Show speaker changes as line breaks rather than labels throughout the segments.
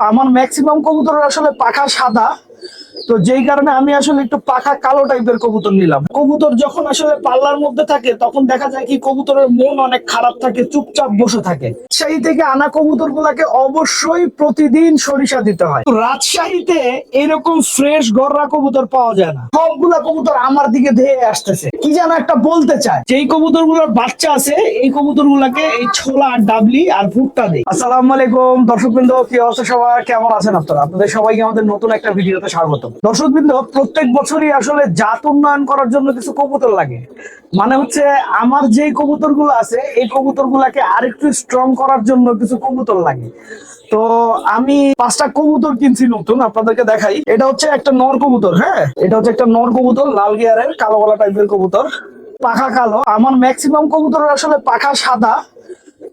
আমার ম্যাক্সিমাম কবুতর আসলে পাখা সাদা। তো যেই কারণে আমি আসলে একটু পাখা কালো টাইপের কবুতর নিলাম। কবুতর যখন আসলে পাল্লার মধ্যে থাকে, তখন দেখা যায় কি কবুতরের মন অনেক খারাপ থাকে, চুপচাপ বসে থাকে। সেই থেকে আনা কবুতর গুলাকে অবশ্যই প্রতিদিন সরিষা দিতে হয়। রাজশাহীতে এরকম ফ্রেশ গররা কবুতর পাওয়া যায় না। সবগুলা কবুতর আমার দিকে ধেয়ে আসতেছে। কি যেন একটা বলতে চায়। যেই কবুতরগুলোর বাচ্চা আছে, এই কবুতর গুলাকে এই ছোলা আর ডাবলি আর ভুট্টা দেয় আসসালামু আলাইকুম, দর্শকবৃন্দ, কি অবস্থা সবার? কেমন আছেন আপনারা? আপনাদের সবাইকে আমাদের নতুন একটা ভিডিওতে স্বাগত দর্শকবৃন্দ, প্রত্যেক বছরই আসলে জাত উন্নয়ন করার জন্য কিছু কবুতর লাগে। মানে হচ্ছে আমার যে কবুতরগুলো আছে, এই কবুতর গুলাকে আরেকটু স্ট্রং করার জন্য কিছু কবুতর লাগে। তো আমি পাঁচটা কবুতর কিনছি নতুন, আপনাদেরকে দেখাই। এটা হচ্ছে একটা নর কবুতর হ্যাঁ? এটা হচ্ছে একটা নর কবুতর, লাল গিয়ারের, কালো গলা টাইপের কবুতর। পাখা কালো। আমার ম্যাক্সিমাম কবুতর আসলে পাখা সাদা।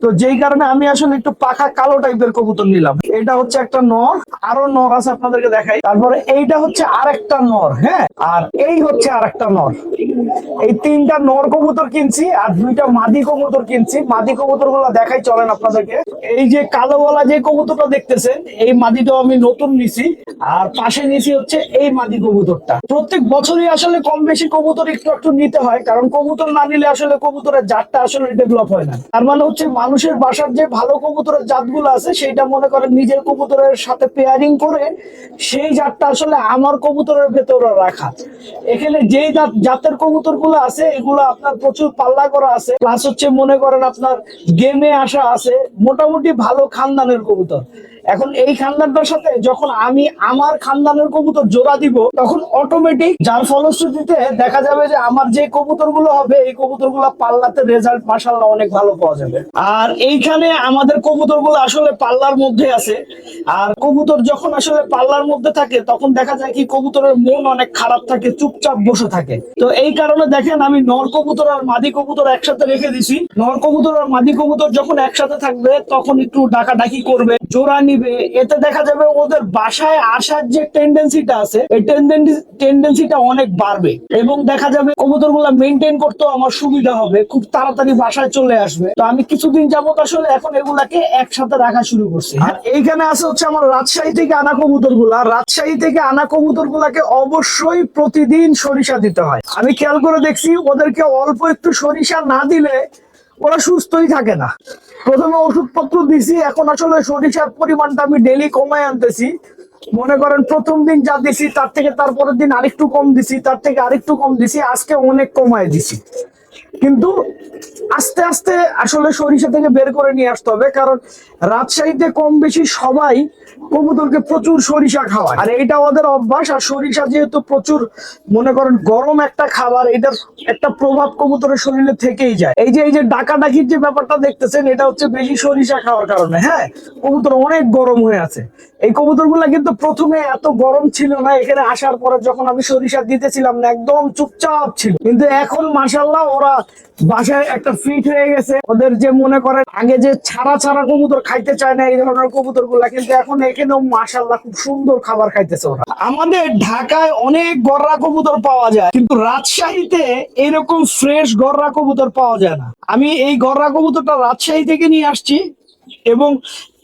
তো যেই কারণে আমি আসলে একটু পাখা কালো টাইপের কবুতর নিলাম। এটা হচ্ছে একটা নর, আরও নর আছে আপনাদেরকে দেখাই। তারপরে এইটা হচ্ছে আরেকটা নর হ্যাঁ? আর এই হচ্ছে আরেকটা নর। এই তিনটা নর কবুতর কিনছি আর দুইটা মাদি কবুতর কিনছি। মাদি কবুতরগুলো দেখাই চলেন আপনাদেরকে। এই যে কালো গলা যে কবুতরটা দেখতেছেন, এই মাদিটাও আমি নতুন নিছি আর পাশে নিছি হচ্ছে এই মাদি কবুতরটা। প্রত্যেক বছরই আসলে কম বেশি কবুতর একটু একটু নিতে হয়, কারণ কবুতর না নিলে আসলে কবুতরের জাতটা আসলে ডেভেলপ হয় না। তার মানে হচ্ছে মানুষের বাসার যে ভালো কবুতরের জাতগুলো আছে, সেইটা মনে করেন নিজের কবুতরের সাথে পেয়ারিং করে, সেই জাতটা আসলে আমার কবুতরের ভেতরে রাখা। এখানে যেই জাত, জাতের কবুতরগুলো আছে, এগুলো আপনার প্রচুর পাল্লা করা আছে। প্লাস হচ্ছে মনে করেন আপনার গেমে আসা আছে, মোটামুটি ভালো খানদানের কবুতর। এখন এই খানদানটার সাথে যখন আমি আমার খানদানের কবুতর জোড়া দিব, তখন অটোমেটিক যার ফলশ্রুতিতে দেখা যাবে যে আমার যে কবুতরগুলো হবে, এই কবুতরগুলো পাল্লাতে রেজাল্ট মাসাল্লাহ অনেক ভালো পাওয়া যাবে। আর এইখানে আমাদের কবুতরগুলো আসলে পাল্লার মধ্যে আছে। আর কবুতর যখন আসলে পাল্লার মধ্যে থাকে, তখন দেখা যায় কি কবুতরের মন অনেক খারাপ থাকে, চুপচাপ বসে থাকে। তো এই কারণে দেখেন আমি নর কবুতর আর মাদি কবুতর একসাথে রেখে দিছি। নর কবুতর আর মাদি কবুতর যখন একসাথে থাকবে, তখন একটু ডাকাডাকি করবে। জোড়া নিবে এতে দেখা যাবে ওদের বাসায় আসার যে টেন্ডেন্সিটা আছে, এই টেন্ডেন্সিটা অনেক বাড়বে। এবং দেখা যাবে কবুতরগুলা মেনটেন করতেও আমার সুবিধা হবে, খুব তাড়াতাড়ি বাসায় চলে আসবে। তো আমি কিছুদিন যাবত আসলে এখন এগুলাকে একসাথে রাখা শুরু করছি। আর এইখানে আছে হচ্ছে আমার রাজশাহী থেকে আনা কবুতরগুলা রাজশাহী থেকে আনা কবুতর গুলাকে অবশ্যই প্রতিদিন সরিষা দিতে হয়। আমি খেয়াল করে দেখছি, ওদেরকে অল্প একটু সরিষা না দিলে ওরা সুস্থই থাকে না। প্রথমে ওষুধপত্র দিছি, এখন আসলে সরিষার পরিমাণটা আমি ডেলি কমায় আনতেছি। মনে করেন প্রথম দিন যা দিছি, তার থেকে তারপরের দিন আরেকটু কম দিছি, তার থেকে আরেকটু কম দিছি, আজকে অনেক কমায় দিছি। কিন্তু আস্তে আস্তে আসলে সরিষা থেকে বের করে নিয়ে আসতে হবে, কারণ রাজশাহীতে কম বেশি সবাই কবুতরকে প্রচুর সরিষা খাওয়ায়। আর এটা ওদের অভ্যাস, আর সরিষা যেহেতু প্রচুর, মনে করেন গরম একটা খাবার, এটার একটা প্রভাব কবুতরের শরীরে থেকেই যায়। এই যে এই যে ডাকা ডাকির যে ব্যাপারটা দেখতেছেন, এটা হচ্ছে বেশি সরিষা খাওয়ার কারণে হ্যাঁ? কবুতর অনেক গরম হয়ে আছে। এই কবুতরগুলা কিন্তু প্রথমে এত গরম ছিল না, এখানে আসার পরে যখন আমি সরিষা দিতেছিলাম না, একদম চুপচাপ ছিল। কিন্তু এখন মাসাল্লাহ ওরা বাসায় একটা ফিট হয়ে গেছে। ওদের যে মনে করে, আগে যে ছাড়া ছাড়া কবুতর খাইতে চায় না, এই ধরনের কবুতরগুলা কিন্তু এখন এখানেও মাসাল্লাহ খুব সুন্দর খাবার খাইতেছে ওরা। আমাদের ঢাকায় অনেক গররা কবুতর পাওয়া যায়, কিন্তু রাজশাহীতে এরকম ফ্রেশ গররা কবুতর পাওয়া যায় না। আমি এই গররা কবুতরটা রাজশাহী থেকে নিয়ে আসছি, এবং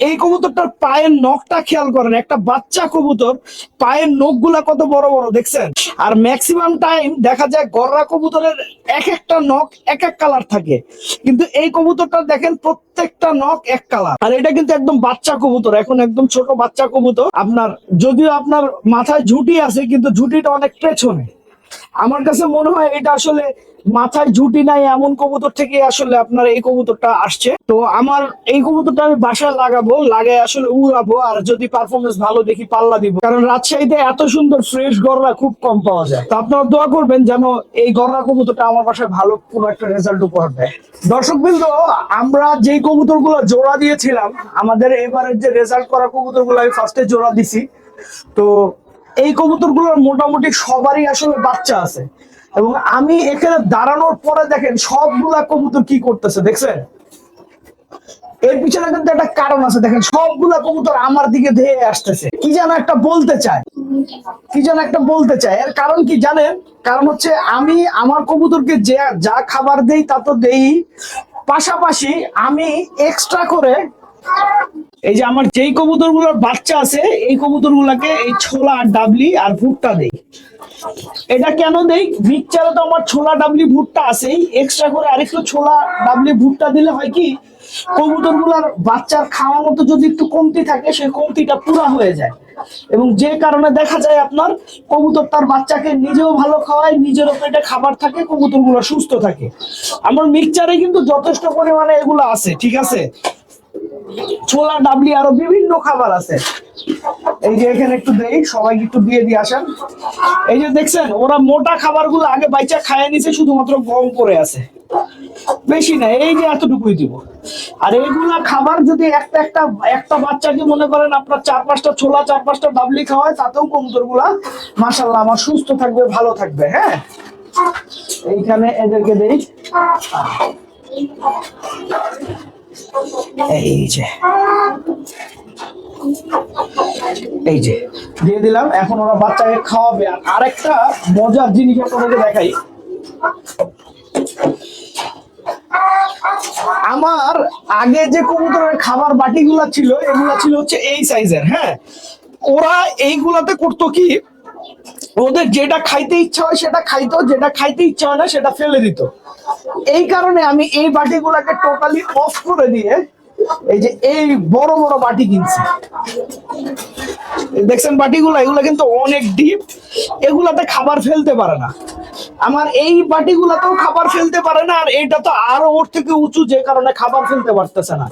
এই কবুতরটার পায়ের নখটা খেয়াল করেন, একটা বাচ্চা কবুতর, পায়ের নখগুলা কত বড় বড়, দেখছেন? আর ম্যাক্সিমাম টাইম দেখা যায় গররা কবুতরের এক একটা নখ এক এক কালার থাকে। কিন্তু এই কবুতরটা দেখেন প্রত্যেকটা নখ এক কালার আর এটা কিন্তু একদম বাচ্চা কবুতর, এখন একদম ছোট বাচ্চা কবুতর। আপনার, যদিও আপনার মাথায় ঝুঁটি আছে, কিন্তু ঝুটিটা অনেক পেছনে আমার কাছে মনে হয় এটা আসলে মাথায় ঝুটি নাই এমন কবুতর থেকে আসলে আপনার এই কবুতরটা আসছে। তো আমার এই কবুতরটা আমি বাসায় লাগাবো লাগাই আসলে উড়াবো আর যদি পারফরমেন্স ভালো দেখি পাল্লা দিব। কারণ রাজশাহীতে এত সুন্দর ফ্রেশ গররা খুব কম পাওয়া যায়। তো আপনারা দোয়া করবেন যেন এই গররা কবুতরটা আমার বাসায় ভালো কোনো একটা রেজাল্ট উপহার দেয়। দর্শক বিন্দু, আমরা যেই কবুতরগুলো জোড়া দিয়েছিলাম, আমাদের এবারের যে রেজাল্ট করা কবুতরগুলো আমি ফার্স্টে জোড়া দিছি। তো এই কবুতরগুলোর মোটামুটি সবারই আসলে বাচ্চা আছে। এবং আমি এখানে দাঁড়ানোর পরে দেখেন সবগুলা কবুতর কি করতেছে, দেখছেন? এর পিছনে কিন্তু একটা কারণ আছে, দেখেন, সবগুলা কবুতর আমার দিকে ধেয়ে আসতেছে। কি যেন একটা বলতে চায়। কি যেন একটা বলতে চায়। এর কারণ কি জানেন? কারণ হচ্ছে আমি আমার কবুতরকে যে যা খাবার দেই তা তো দেই। পাশাপাশি আমি এক্সট্রা করে এই যে আমার যেই কবুতরগুলোর বাচ্চা আছে, এই কবুতর কবুতরগুলোকে এই ছোলা আর ডাবলি আর ভুট্টা দেই। এটা কেন দেই? মিক্সচারে তো আমার ছোলা, ডাবলি, ভুট্টা আছেই। এক্সট্রা করে আরেকটু ছোলা, ডাবলি, ভুট্টা দিলে হয় কি, কবুতরগুলোর বাচ্চার খাওয়া মতো যদি একটু কমতি থাকে, সেই কমতিটা পুরা হয়ে যায়। এবং যে কারণে দেখা যায় আপনার, কবুতর তার বাচ্চাকে নিজেও ভালো খাওয়ায়, নিজেরও পেটে খাবার থাকে, কবুতরগুলো সুস্থ থাকে। আমার মিক্সচারে কিন্তু যথেষ্ট পরিমাণে এগুলো আছে, ঠিক আছে? ছোলা, ডাবলি আরও বিভিন্ন খাবার আছে। এই যে এখানে একটু দেই, সবাইকে একটু দিয়ে দিয়ে আসেন। এই যে দেখছেন, ওরা মোটা খাবারগুলো আগে বাইচা খায় নিছে, শুধুমাত্র গম পড়ে আছে। বেশি না, এই যে এতটুকুই দিব। আর এইগুলা খাবার যদি একটা একটা একটা বাচ্চাকে মনে করেন আপনার চার পাঁচটা ছোলা, চার পাঁচটা ডাবলি খাওয়ায়, তাতেও কবুতরগুলা মাসাল্লাহ আমার সুস্থ থাকবে, ভালো থাকবে হ্যাঁ? এইখানে এদেরকে দেই। এই যে। এই যে। দিয়ে দিলাম, এখন ওরা বাচ্চাকে খাওয়াবে। আর আরেকটা মজার জিনিস আপনাদের দেখাই। আমার আগে যে কবুতরের খাবার বাটিগুলা ছিল, এগুলা ছিল হচ্ছে এই সাইজের হ্যাঁ? ওরা এইগুলাতে করতো কি? ওদের যেটা খাইতে ইচ্ছা হয় সেটা খাইতো, যেটা খাইতে ইচ্ছা হয় না সেটা ফেলে দিত। এই কারণে আমি এই বাটিগুলাকে টোটালি অফ করে দিয়ে এই যে এই বড় বড় বাটি কিনছি। দেখছেন বাটিগুলো, এগুলো কিন্তু অনেক ডিপ এগুলাতে খাবার ফেলতে পারে না। আমার এই বাটিগুলাতেও খাবার ফেলতে পারে না, আর এটা তো আরও ওর থেকে উঁচু, যে কারণে খাবার ফেলতে পারতেছে না।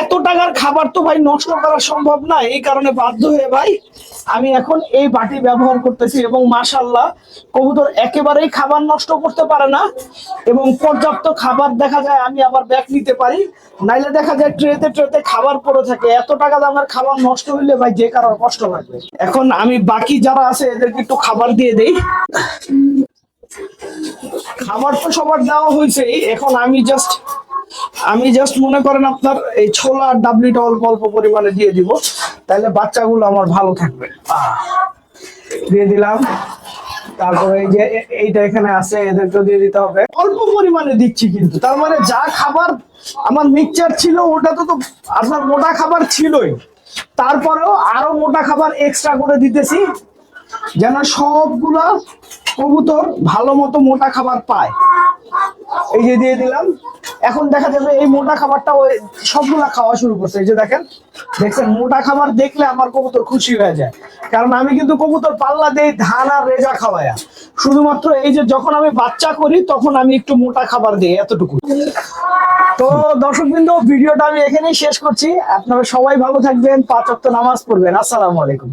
এত টাকার খাবার তো ভাই নষ্ট করা সম্ভব না, এই কারণে বাধ্য হয়ে ভাই আমি এখন এই বাটি ব্যবহার করতেছি এবং মাশাল্লাহ কবুতর একেবারেই খাবার নষ্ট করতে পারে না এবং পর্যাপ্ত খাবার দেখা যায় আমি আবার ব্যাগ নিতে পারি, নাইলে দেখা যায় ট্রেতে ট্রেতে খাবার পড়ে থাকে, এত টাকা দামের খাবার নষ্ট হইলে ভাই যে কারোর কষ্ট লাগবে। এখন আমি বাকি যারা আছে এদেরকে একটু খাবার দিয়ে দেই। খাবার তো সবার দেওয়া হয়েছে এখন আমি জাস্ট আমি জাস্ট মনে করেন আপনার এই ছোলা আর ডাবলিটা অল্প অল্প পরিমাণে দিয়ে দিব তাহলে বাচ্চাগুলো আমার ভালো থাকবে। দিয়ে দিলাম। তারপরে এই যে এইটা এখানে আছে, এদেরকেও দিয়ে দিতে হবে। অল্প পরিমাণে দিচ্ছি কিন্তু, তার মানে যা খাবার আমার মিক্সচার ছিল, ওটা তো তো আপনার মোটা খাবার ছিলই। তারপরেও আরও মোটা খাবার এক্সট্রা করে দিতেছি, যেন সবগুলা কবুতর ভালো মতো মোটা খাবার পায়। এই যে দিয়ে দিলাম। এখন দেখা যাবে এই মোটা খাবারটা ওই সবগুলা খাওয়া শুরু করছে। এই যে দেখেন, দেখছেন? মোটা খাবার দেখলে আমার কবুতর খুশি হয়ে যায়। কারণ আমি কিন্তু কবুতর পাল্লা দেই ধান আর রেজা খাওয়ায়া। শুধুমাত্র এই যে যখন আমি বাচ্চা করি, তখন আমি একটু মোটা খাবার দিই এতটুকু তো দর্শক বিন্দু ভিডিওটা আমি এখানেই শেষ করছি। আপনারা সবাই ভালো থাকবেন, পাঁচ নামাজ পড়বেন। আসসালামু আলাইকুম।